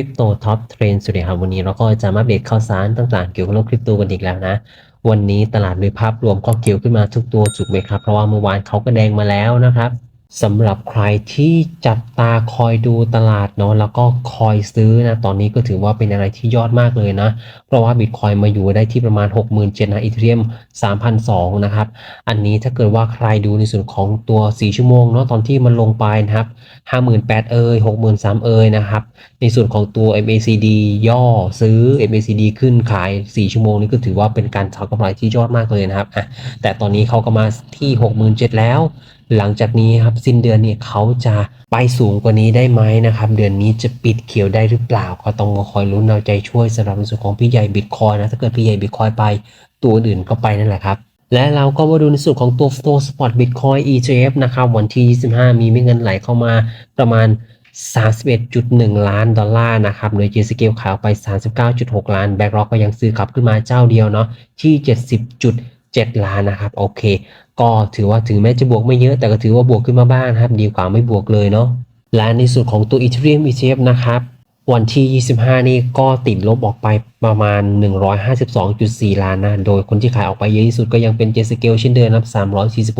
ริปโตท็อปเทรนด์สวัสดีครับวันนี้เราก็จะมาเดตข่าวสารต่างๆ เกี่ยวกับโลกคริปโตกันอีกแล้วนะ วันนี้ตลาดโดยภาพรวมก็เกี่ยวขึ้นมาทุกตัวจุกไหมครับ เพราะว่าเมื่อวานเขาก็แดงมาแล้วนะครับ สำหรับใครที่จับตาคอยดูตลาดเนาะแล้วก็คอยซื้อนะตอนนี้ก็ถือว่าเป็นอะไรที่ยอดมากเลยนะ เพราะว่าบิตคอยมาอยู่ได้ที่ประมาณ 67,000นะอีเทเรียม3,200นะครับ อันนี้ถ้าเกิดว่าใครดูในส่วนของตัว 4 ชั่วโมงเนาะตอนที่มันลงไปนะครับ 58,000 เอ่ย63,000 เอ่ยนะครับ ในส่วนของตัว MACD ย่อซื้อ MACD ขึ้นขาย 4 ชั่วโมงนี่ก็ถือว่าเป็นการทำกำไรที่ยอดมากเลยนะครับอะแต่ตอนนี้เขาก็มาที่ 67,000 แล้ว หลังจากนี้ครับสิ้นเดือนเนี่ยเขาจะไปสูงกว่านี้ได้ไหมนะครับ เดือนนี้จะปิดเขียวได้หรือเปล่า ก็ต้องมาคอยลุ้นเอาใจช่วยสำหรับในส่วนของพี่ใหญ่บิตคอยนะถ้าเกิดพี่ใหญ่บิตคอยไปตัวอื่นก็ไปนั่นแหละครับและเราก็มาดูในส่วนของตัว Flow Spot Bitcoin ETF นะครับ วันที่ 25 มีเงินไหลเข้ามาประมาณ 31.1 ล้านดอลลาร์นะครับโดย J Scale ขายไป 39.6 ล้าน BlackRock ก็ยังซื้อกลับขึ้นมาเจ้าเดียวเนาะที่ 70.7 ล้านนะครับ โอเค ก็ถือว่าถึงแม้จะบวกไม่เยอะแต่ก็ถือว่าบวกขึ้นมาบ้างครับดีกว่าไม่บวกเลยเนาะและในส่วนของตัว Ethereum ETF นะครับวันที่ 25 นี่ก็ติดลบออกไป ประมาณ 152.4 ล้านนะโดยคนที่ขายออกไปเยอะที่สุดก็ยังเป็นเจสเกลเช่นเดิมนะครับ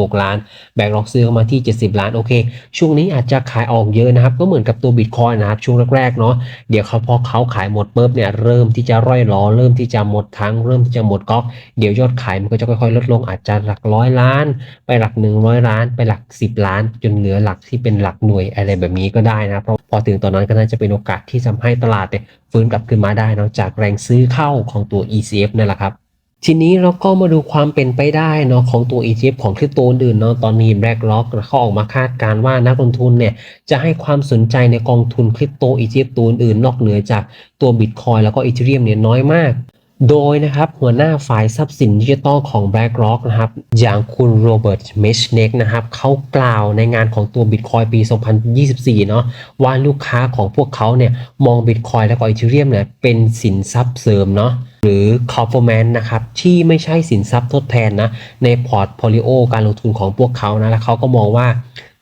346 ล้าน แบกล็อกซื้อเข้ามาที่ 70 ล้าน โอเค ช่วงนี้อาจจะขายออกเยอะนะครับ ก็เหมือนกับตัวบิตคอยนะครับ ช่วงแรกๆเนาะเดี๋ยวเขาพอเขาขายหมดปุ๊บเนี่ยเริ่มที่จะร่อยล้อ เริ่มที่จะหมดครั้งเริ่มที่จะหมดก๊อก เดี๋ยวยอดขายมันก็จะค่อยๆ ลดลงอาจจะหลักร้อยล้าน ไปหลัก 100 ล้าน ไปหลัก 10 ล้าน จนเหลือหลักที่เป็นหลักหน่วยอะไรแบบนี้ก็ได้นะเพราะพอถึงตอนนั้นก็น่าจะเป็นโอกาสที่ทำให้ตลาดเนี่ยฟื้นกลับขึ้นมาได้นอกจากแรงซื้อเข้าของตัว ECF นั่นแหละครับ ทีนี้เราก็มาดูความเป็นไปได้เนาะของตัว ETF ของคริปโตอื่นเนาะตอนนี้ BlackRock เขาออกมาคาดการณ์ว่านักลงทุนเนี่ยจะให้ความสนใจในกองทุนคริปโต ETF ตัวอื่นนอกเหนือจากตัว Bitcoin แล้วก็ Ethereum เนี่ยน้อยมาก โดยนะครับหัวหน้าฝ่ายทรัพย์สินดิจิทัลของ BlackRock นะครับอย่างคุณโรเบิร์ตเมชเนกนะครับเขากล่าวในงานของตัว Bitcoin ปี 2024 เนาะว่าลูกค้าของพวกเขาเนี่ยมอง Bitcoin แล้วก็ Ethereum เนี่ยเป็นสินทรัพย์เสริมเนาะหรือ Complement นะครับที่ไม่ใช่สินทรัพย์ทดแทนนะในพอร์ตโฟลิโอการลงทุนของพวกเขานะแล้วเขาก็มองว่า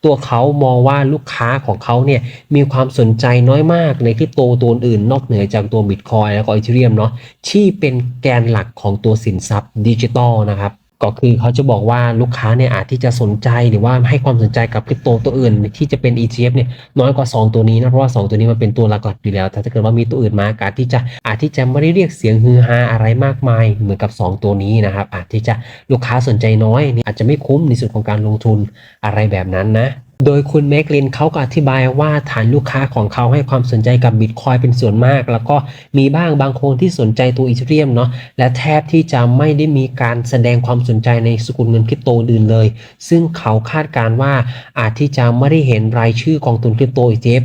ตัวเขามองว่าลูกค้าของเขาเนี่ยมีความสนใจน้อยมากในคริปโตตัวอื่น นอกเหนือจากตัวบิตคอยแล้วก็อีเทเรียมเนาะที่เป็นแกนหลักของตัวสินทรัพย์ดิจิตอลนะครับ ก็คือเขาจะบอกว่าลูกค้าเนี่ยอาจที่จะสนใจหรือว่าให้ความสนใจกับคริปโตตัวอื่น ที่จะเป็น ETF เนี่ยน้อยกว่า 2 ตัวนี้นะเพราะว่า 2 ตัวนี้มันเป็นตัวหลักๆอยู่แล้ว แต่ถ้าเกิดว่ามีตัวอื่นมาอาจที่จะอาจที่จะไม่ได้เรียกเสียงฮือฮาอะไรมากมาย เหมือนกับ 2 ตัวนี้นะครับอาจที่จะลูกค้าสนใจน้อยอาจจะไม่คุ้มในส่วนของการลงทุนอะไรแบบนั้นนะ โดยคุณแมกลินเขาก็อธิบายว่าฐานลูกค้าของเขาให้ความสนใจกับบิตคอยเป็นส่วนมาก แล้วก็มีบ้างบางคนที่สนใจตัวอีเทเรียมเนาะและแทบที่จะไม่ได้มีการแสดงความสนใจในสกุลเงินคริปโตอื่นเลย ซึ่งเขาคาดการณ์ว่าอาจที่จะไม่ได้เห็นรายชื่อกองทุนคริปโตอีเทฟ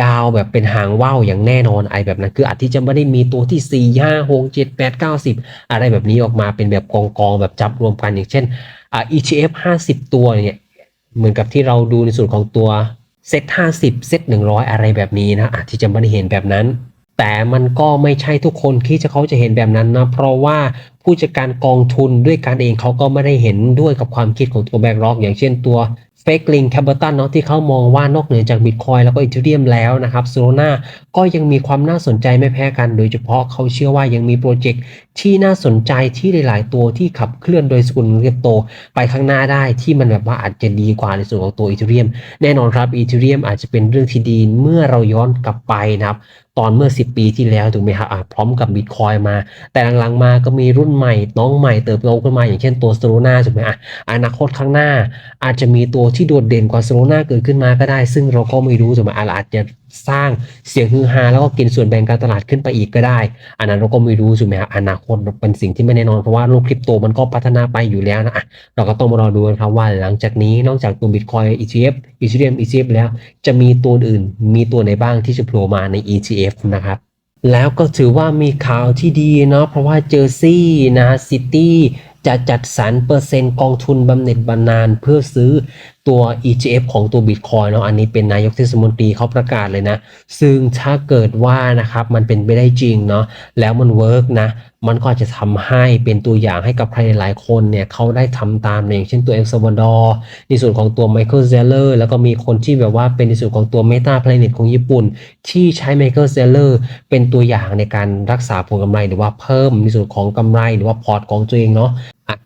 ยาวแบบเป็นหางว่าวอย่างแน่นอนไอแบบนั้นคืออาจที่จะไม่ได้มีตัวที่ 4 5 6 7 8 9 10 อะไรแบบนี้ออกมาเป็นแบบกองกองแบบจับรวมกันอย่างเช่นอ่า ETF 50 ตัวเนี่ย เหมือนกับที่เราดูในส่วนของตัวเซต50 เซต100 อะไรแบบนี้นะอาจที่จะไม่ได้เห็นแบบนั้น แต่มันก็ไม่ใช่ทุกคนที่จะเขาจะเห็นแบบนั้นนะ เพราะว่าผู้จัดการกองทุนด้วยการเองเขาก็ไม่ได้เห็นด้วยกับความคิดของตัวแบงก์ร็อกอย่างเช่นตัว f a k e l i n k Capital เนาะที่เขามองว่านอกเหนือจาก Bitcoin แล้วก็ Ethereum แล้วนะครับ Solana ก็ยังมีความน่าสนใจไม่แพ้กัน โดยเฉพาะเขาเชื่อว่ายังมีโปรเจกต์ ที่น่าสนใจที่หลาย ๆ ตัวที่ขับเคลื่อนโดยสกุลเงินคริปโต ไปข้างหน้าได้ที่มันแบบว่าอาจจะดีกว่าในส่วนของตัว Ethereum แน่นอนครับ Ethereum อาจจะเป็นเรื่องที่ดีเมื่อเราย้อนกลับไปนะครับ ตอนเมื่อ 10 ปีที่แล้วถูกไหมครับอะพร้อมกับ Bitcoin มา แต่หลัง ๆ มาก็มีรุ่นใหม่ น้องใหม่เติบโตขึ้นมาอย่างเช่นตัว Solana ถูกไหมอะอนาคตข้างหน้า อาจจะมีตัวที่โดดเด่นกว่า Solana เกิดขึ้นมาก็ได้ ซึ่งเราก็ไม่รู้ถูกไหมอาจจะ สร้างเสียงฮือฮาแล้วก็กินส่วนแบ่งการตลาดขึ้นไปอีกก็ได้ อันนั้นเราก็ไม่รู้ถูกไหมครับอนาคตเป็นสิ่งที่ไม่แน่นอนเพราะว่าโลกคริปโตมันก็พัฒนาไปอยู่แล้วนะะเราก็ต้องมารอดูกันครับว่าหลังจากนี้นอกจากตัว Bitcoin ETF Ethereum ETF แล้ว จะมีตัวอื่น มีตัวไหนบ้างที่จะโผล่มาใน ETF นะครับแล้วก็ถือว่ามีข่าวที่ดีเนาะเพราะว่าเจอร์ซีย์นะซิตี้จะจัดสรรเปอร์เซ็นต์กองทุนบำเหน็จบำนาญเพื่อซื้อ ตัว ETF ของตัว Bitcoin เนาะอันนี้เป็นนายกเทศมนตรีเขาประกาศเลยนะ ซึ่งถ้าเกิดว่านะครับมันเป็นไปได้จริงเนาะแล้วมันเวิร์กนะ มันก็จะทำให้เป็นตัวอย่างให้กับใครหลายคนเนี่ยเขาได้ทำตามอย่างเช่นตัวเอลซาวาดอร์ในส่วนของตัวไมเคิลเซเลอร์แล้วก็มีคนที่แบบว่าเป็นในส่วนของตัว Meta Planet ของญี่ปุ่น ที่ใช้ไมเคิลเซเลอร์เป็นตัวอย่างในการรักษาผลกำไรหรือว่าเพิ่มในส่วนของกำไรหรือว่าพอร์ตของตัวเองเนาะ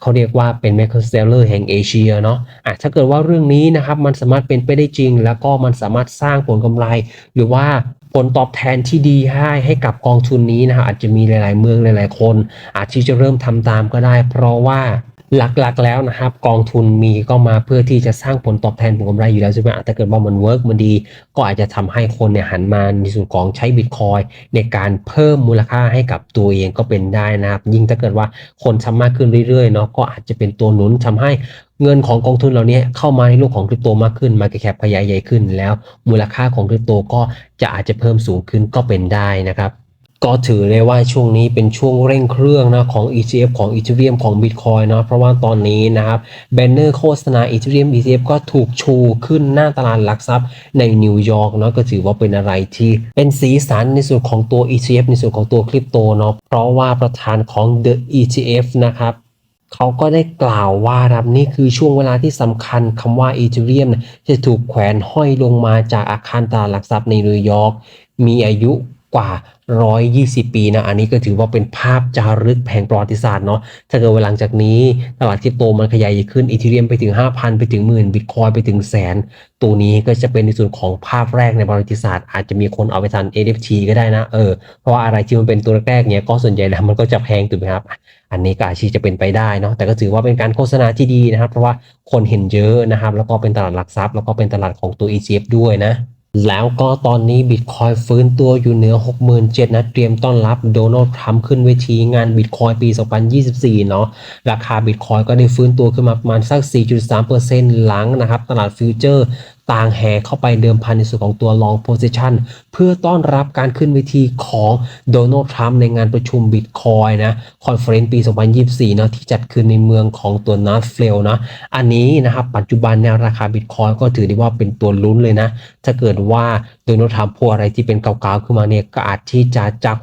เขาเรียกว่าเป็นแม c เซลเลอร์แห่งเอเชียเนาะะถ้าเกิดว่าเรื่องนี้นะครับมันสามารถเป็นไปได้จริง แล้วก็มันสามารถสร้างผลกำไร หรือว่าผลตอบแทนที่ดีให้ให้กับกองทุนนี้นะครับอาจจะมีหลาย ๆ เมืองหลาย ๆ คน อาจที่จะเริ่มทำตามก็ได้ เพราะว่า หลักๆแล้วนะครับ กองทุนมีก็มาเพื่อที่จะสร้างผลตอบแทนผลกำไรอยู่แล้วใช่ไหมถ้าเกิดว่ามันเวิร์กมันดี ก็อาจจะทำให้คนเนี่ยหันมาในส่วนของใช้บิตคอยในการเพิ่มมูลค่าให้กับตัวเองก็เป็นได้นะครับ ยิ่งถ้าเกิดว่าคนทำมากขึ้นเรื่อยๆเนาะก็อาจจะเป็นตัวหนุนทำให้เงินของกองทุนเหล่านี้เข้ามาในโลกของคริปโตมากขึ้นมาแคปขยายใหญ่ขึ้น แล้วมูลค่าของคริปโตก็จะอาจจะเพิ่มสูงขึ้นก็เป็นได้นะครับ ก็ถือได้ว่าช่วงนี้เป็นช่วงเร่งเครื่องนะของ ETF ของ Ethereum ของ Bitcoin เนาะเพราะว่าตอนนี้นะครับแบนเนอร์โฆษณา Ethereum ETF ก็ถูกชูขึ้นหน้าตลาดหลักทรัพย์ในนิวยอร์กเนาะก็ถือว่าเป็นอะไรที่เป็นสีสันในส่วนของตัว ETF ในส่วนของตัวคริปโตเนาะเพราะว่าประธานของ The ETF นะครับเขาก็ได้กล่าวว่าครับนี่คือช่วงเวลาที่สำคัญคำว่า Ethereum เนี่ยจะถูกแขวนห้อยลงมาจากอาคารตลาดหลักทรัพย์ในนิวยอร์กมีอายุ กว่า 120 ปีนะ อันนี้ก็ถือว่าเป็นภาพจารึกแห่งประวัติศาสตร์เนาะ ถ้าเกิดว่าหลังจากนี้ตลาดคริปโตมันขยายขึ้นอีเทเรียมไปถึง 5,000 ไปถึงหมื่นบิตคอยไปถึงแสน ตัวนี้ก็จะเป็นในส่วนของภาพแรกในประวัติศาสตร์ อาจจะมีคนเอาไปทัน NFT ก็ได้นะ เออ เพราะว่าอะไรที่มันเป็นตัวแรกๆเนี่ยก็ส่วนใหญ่แล้วมันก็จะแพงถูกไหมครับ อันนี้ก็อาจจะเป็นไปได้เนาะ แต่ก็ถือว่าเป็นการโฆษณาที่ดีนะครับ เพราะว่าคนเห็นเยอะนะครับ แล้วก็เป็นตลาดหลักทรัพย์ แล้วก็เป็นตลาดของตัว ETF ด้วยนะ แล้วก็ตอนนี้บิตคอยฟื้นตัวอยู่เหนือ 67,000นะเตรียมต้อนรับโดนัลด์ทรัมป์ขึ้นเวทีงานบิตคอยปี 2024 เนาะราคาบิตคอยก็ได้ฟื้นตัวขึ้นมาประมาณสัก 4.3%หลังนะครับ ตลาดฟิวเจอร์ ต่างแห่เข้าไปเดิมพันในส่วนของตัว long position เพื่อต้อนรับการขึ้นเวทีของโดนัลด์ทรัมป์ในงานประชุมบิตคอยนะคอนเฟอเรนซ์ปี 2024 เนาะที่จัดขึ้นในเมืองของตัวนัทเฟลนะอันนี้นะครับปัจจุบันเนี่ยราคาบิตคอยก็ถือได้ว่าเป็นตัวลุ้นเลยนะ ถ้าเกิดว่าโดนัลด์ทรัมป์พูดอะไรที่เป็นเก่าๆขึ้นมาเนี่ยก็อาจที่จะจาก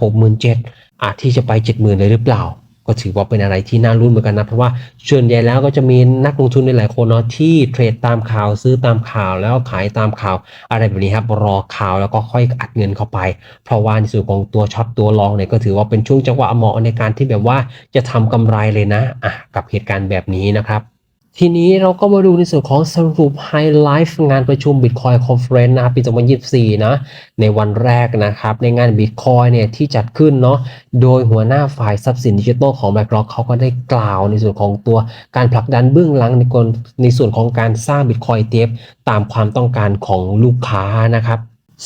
67,000อาจที่จะไป 70,000 เลยหรือเปล่า ก็ถือว่าเป็นอะไรที่น่ารุ้นเหมือนกันนะ เพราะว่าส่วนใหญ่แล้วก็จะมีนักลงทุนในหลายคนเนาะที่เทรดตามข่าวซื้อตามข่าวแล้วขายตามข่าว อะไรแบบนี้ครับรอข่าวแล้วก็ค่อยอัดเงินเข้าไป เพราะว่าในส่วนของตัวช็อตตัวลองเนี่ยก็ถือว่าเป็นช่วงจังหวะเหมาะในการที่แบบว่าจะทำกำไรเลยนะอะกับเหตุการณ์แบบนี้นะครับ ทีนี้เราก็มาดูในส่วนของสรุปไฮไลท์งานประชุม Bitcoin Conference นะครับปี 2024 นะ ในวันแรกนะครับ ในงาน Bitcoin เนี่ยที่จัดขึ้นเนาะโดยหัวหน้าฝ่ายทรัพย์สินดิจิทัลของ BlackRock เขาก็ได้กล่าวในส่วนของตัวการผลักดันเบื้องหลังในในส่วนของการสร้าง Bitcoin ETF ตามความต้องการของลูกค้านะครับ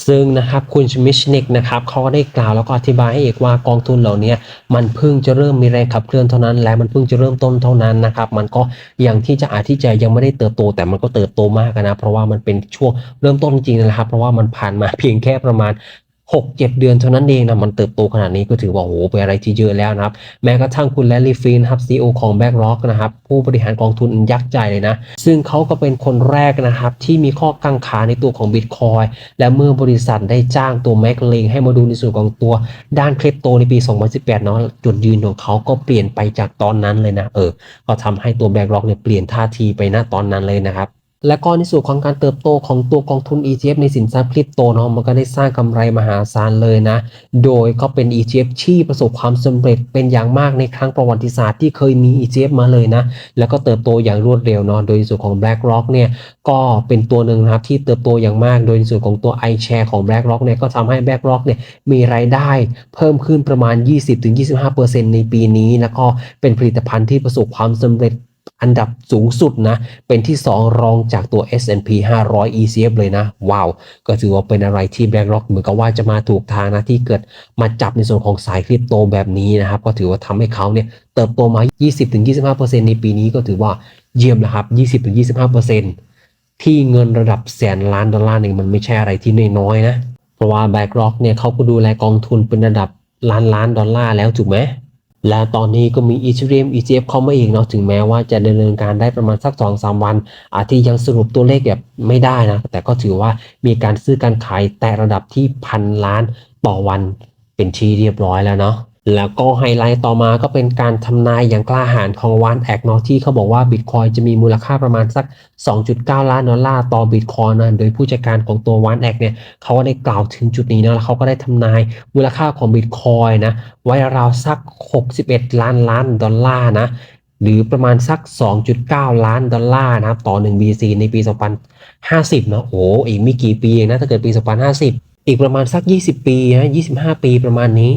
ซึ่งนะครับคุณชมิชนิกนะครับเขาก็ได้กล่าวแล้วก็อธิบายให้อีกว่ากองทุนเหล่านี้มันเพิ่งจะเริ่มมีแรงขับเคลื่อนเท่านั้น และมันเพิ่งจะเริ่มต้นเท่านั้นนะครับ มันก็ยังที่จะอาจที่จะยังไม่ได้เติบโต แต่มันก็เติบโตมากนะ เพราะว่ามันเป็นช่วงเริ่มต้นจริงๆนะครับ เพราะว่ามันผ่านมาเพียงแค่ประมาณ 6 7 เดือนเท่านั้นเองนะมันเติบโตขนาดนี้ก็ถือว่าโอ้โหเป็นอะไรที่เยอะแล้วนะครับ แม้กระทั่งคุณแลลี่ฟีนครับซีอของ BlackRock นะครับ ผู้บริหารกองทุนยักษ์ใหญ่เลยนะ ซึ่งเขาก็เป็นคนแรกนะครับ ที่มีข้อกังขาในตัวของ Bitcoin และเมื่อบริษัทได้จ้างตัวแม็กเลงให้มาดูในส่วนของตัวด้านคริปโตในปี 2018 เนาะจุดยืนของเขาก็เปลี่ยนไปจากตอนนั้นเลยนะเออก็ทำให้ตัว BlackRock เนี่ยเปลี่ยนท่าทีไปณตอนนั้นเลยนะครับ และก็ในส่วนของการเติบโตของตัวกองทุน ETF ในสินทรัพย์คริปโตเนาะมันก็ได้สร้างกำไรมหาศาลเลยนะ โดยก็เป็น ETF ที่ประสบความสำเร็จเป็นอย่างมากในครั้งประวัติศาสตร์ที่เคยมี ETF มาเลยนะ แล้วก็เติบโตอย่างรวดเร็วเนาะโดยในส่วนของ BlackRock เนี่ยก็เป็นตัวหนึ่งนะครับที่เติบโตอย่างมาก โดยในส่วนของตัว iShare ของ BlackRock เนี่ยก็ทำให้ BlackRock เนี่ยมีรายได้เพิ่มขึ้นประมาณ 20-25%ในปีนี้แล้วก็เป็นผลิตภัณฑ์ที่ประสบความสำเร็จ อันดับสูงสุดนะ เป็นที่ 2 รองจากตัว S&P 500 ECF เลยนะ ว้าว ก็ถือว่าเป็นอะไรที่ BlackRock เหมือนกับว่าจะมาถูกทางนะ ที่เกิดมาจับในส่วนของสายคริปโตแบบนี้นะครับ ก็ถือว่าทำให้เขาเนี่ยเติบโตมา 20-25%ในปีนี้ก็ถือว่าเยี่ยมนะครับ 20-25%ที่เงินระดับแสนล้านดอลลาร์เนี่ยมันไม่ใช่อะไรที่น้อยๆนะ เพราะว่า BlackRock เนี่ยเขาก็ดูแลกองทุนเป็นระดับล้านล้านดอลลาร์แล้วถูกไหม และตอนนี้ก็มี Ethereum ETF เข้ามาอีกเนาะถึงแม้ว่าจะดำเนินการได้ประมาณสัก 2-3 วัน อาจที่ยังสรุปตัวเลขแบบไม่ได้นะ แต่ก็ถือว่ามีการซื้อการขายแต่ระดับที่พันล้านต่อวันเป็นที่เรียบร้อยแล้วเนาะ แล้วก็ไฮไลท์ต่อมาก็เป็นการทำนายอย่างกล้าหาญของวานแอกเนาะที่เขาบอกว่าบิตคอยจะมีมูลค่าประมาณสัก 2.9 ล้านดอลลาร์ต่อบิตคอยนะโดยผู้จัดการของตัววานแอกเนี่ยเขาก็ได้กล่าวถึงจุดนี้นะแล้วเขาก็ได้ทำนายมูลค่าของบิตคอยนะไว้ราวสัก 61 ล้านล้านดอลลาร์นะหรือประมาณสัก 2.9 ล้านดอลลาร์นะครับต่อ 1 BC ในปี 2050นาะโอ้อีกไม่กี่ปีเองนะถ้าเกิดปี 2050 อีกประมาณสัก 20 ปีนะ25 ปีประมาณนี้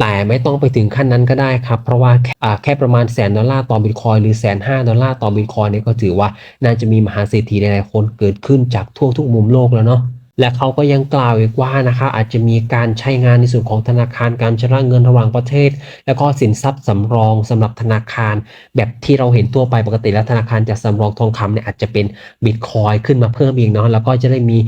แต่ไม่ต้องไปถึงขั้นนั้นก็ได้ครับ เพราะว่าแค่แค่ประมาณแสนดอลลาร์ต่อบิตคอยหรือแสนห้าดอลลาร์ต่อบิตคอยเนี่ยก็ถือว่าน่าจะมีมหาเศรษฐีหลายๆคนเกิดขึ้นจากทั่วทุกมุมโลกแล้วเนาะและเขาก็ยังกล่าวอีกว่านะคะอาจจะมีการใช้งานในส่วนของธนาคารการชำระเงินระหว่างประเทศ แล้วก็สินทรัพย์สำรองสำหรับธนาคาร แบบที่เราเห็นทั่วไปปกติแล้วธนาคารจะสำรองทองคำเนี่ยอาจจะเป็นบิตคอยขึ้นมาเพิ่มอีกเนาะแล้วก็จะได้มี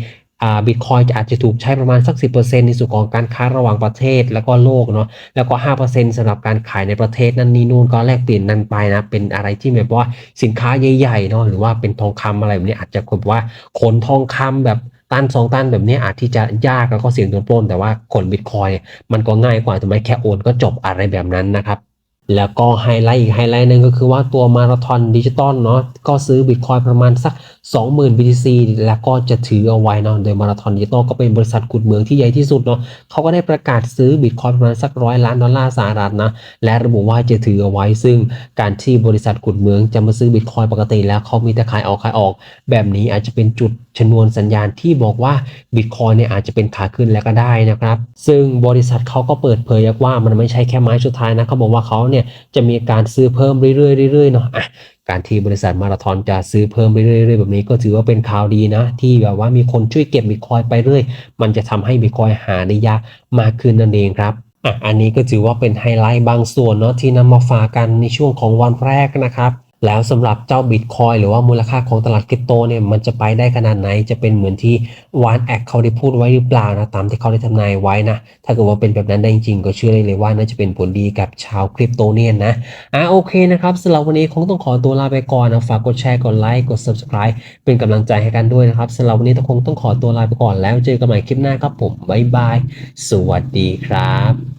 บิตคอยจะอาจจะถูกใช้ประมาณสัก 10%ในส่วนของการค้าระหว่างประเทศแล้วก็โลกเนาะแล้วก็ 5%สำหรับการขายในประเทศนั่นนี่นู่นก็แลกเปลี่ยนนั้นไปนะ เป็นอะไรที่แบบว่าสินค้าใหญ่ๆเนาะหรือว่าเป็นทองคำอะไรแบบนี้อาจจะแบบว่าขนทองคำแบบตันสองตันแบบนี้อาจที่จะยากแล้วก็เสี่ยงโดนปล้น แต่ว่าขนบิตคอยเนี่ยมันก็ง่ายกว่าถูกไหมแค่โอนก็จบอะไรแบบนั้นนะครับ แล้วก็ไฮไลท์อีกไฮไลท์หนึ่งก็คือว่าตัวมาราธอนดิจิตอลเนาะก็ซื้อบิตคอยประมาณสัก 20,000 BTC แล้วก็จะถือเอาไว้เนาะโดยมาราธอนดิจิตอลก็เป็นบริษัทขุดเหมืองที่ใหญ่ที่สุดเนาะเขาก็ได้ประกาศซื้อบิตคอยประมาณสักร้อยล้านดอลลาร์สหรัฐนะและระบุว่าจะถือเอาไว้ ซึ่งการที่บริษัทขุดเหมืองจะมาซื้อบิตคอยปกติแล้วเขามีแต่ขายออกขายออก แบบนี้อาจจะเป็นจุดชนวนสัญญาณที่บอกว่าบิตคอยเนี่ยอาจจะเป็นขาขึ้นแล้วก็ได้นะครับซึ่งบริษัทเขาก็เปิดเผยว่ามันไม่ใช่แค่ไม้สุดท้ายนะเขาบอกว่าเขาเนี่ยจะมีการซื้อเพิ่มเรื่อยๆเรื่อยๆเนาะอะการที่บริษัทมาราธอนจะซื้อเพิ่มเรื่อยๆแบบนี้ก็ถือว่าเป็นข่าวดีนะ ที่แบบว่ามีคนช่วยเก็บบิตคอยไปเรื่อย มันจะทำให้บิตคอยหาได้ยากมากขึ้นนั่นเองครับอะอันนี้ก็ถือว่าเป็นไฮไลท์บางส่วนเนาะที่นำมาฝากกันในช่วงของวันแรกนะครับ แล้วสำหรับเจ้าบิตคอยหรือว่ามูลค่าของตลาดคริปโตเนี่ยมันจะไปได้ขนาดไหน จะเป็นเหมือนที่วานแอคเขาได้พูดไว้หรือเปล่านะตามที่เขาได้ทำนายไว้นะ ถ้าเกิดว่าเป็นแบบนั้นได้จริงๆ ก็เชื่อเลยเลยว่าน่าจะเป็นผลดีกับชาวคริปโตเนียนนะอะโอเคนะครับสำหรับวันนี้คงต้องขอตัวลาไปก่อนนะฝากกดแชร์กดไลค์กด subscribe เป็นกำลังใจให้กันด้วยนะครับสำหรับวันนี้ต้องคงต้องขอตัวลาไปก่อนแล้วเจอกันใหม่คลิปหน้าครับผมบ๊ายบายสวัสดีครับ